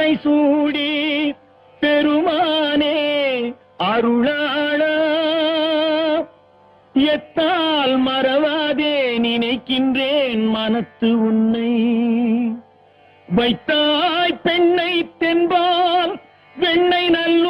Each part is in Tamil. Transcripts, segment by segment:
பிறை சூடி பெருமானே அருளாள. எத்தால் மறவாதே நினைக்கின்றேன் மனத்து உன்னை. வைத்தாய் பெண்ணை தென்பால் வெண்ணை நல்லூர்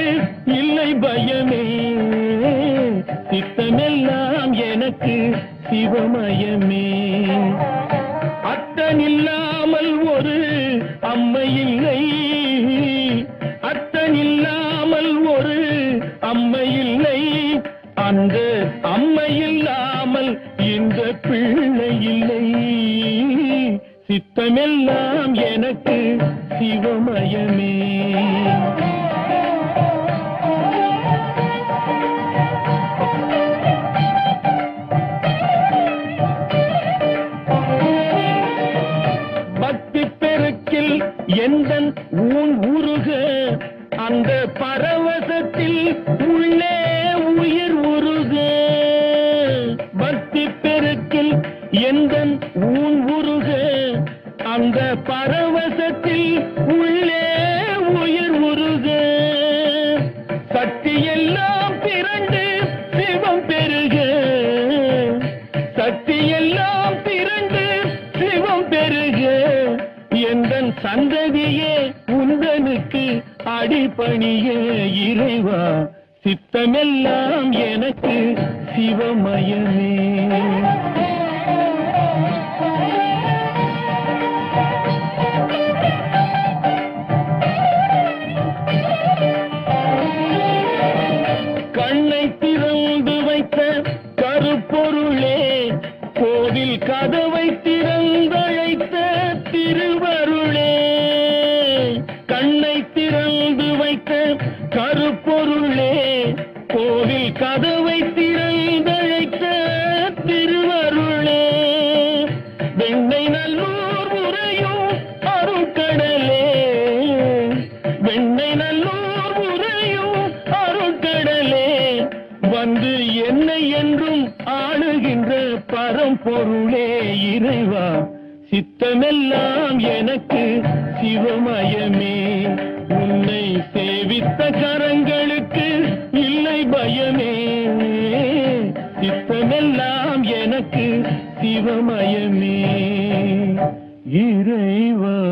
சித்தமெல்லாம் எனக்கு சிவமயமே. அத்தனில்லாமல் ஒரு அம்மை இல்லை. அத்தனில்லாமல் ஒரு அம்மை இல்லை. அந்த அம்மை இல்லாமல் இந்த பிள்ளை இல்லை. சித்தமெல்லாம் எனக்கு சிவ பெருக்கில் எந்தன் ஊன் உருக அந்த பரவசத்தில் உள்ளே உயிர் உருக. பக்தி பெருக்கில் எந்தன் ஊன் உருக அந்த பரவசத்தில் உள்ளே உயிர் உருக. சக்தி எல்லாம் திரண்டு சிவம் பெருக. சக்தி எல்லாம் பாடி பணிய இறைவா சித்தமெல்லாம் எனக்கு சிவமயமே. கருப்பொருளே கோவில் கதவை திறந்தழைத்த திருவருளே. வெண்ணை நல்லூர் முறையும் அருட்கடலே வெண்ணை நல்லூர் முறையும் அருட்கடலே வந்து என்னை என்றும் ஆளுகின்ற பரம்பொருளே இறைவா சித்தமெல்லாம் எனக்கு சிவமயமே. சேவித்த கரங்களுக்கு இல்லை பயமே. சித்தமெல்லாம் எனக்கு சிவமயமே. இறைவா.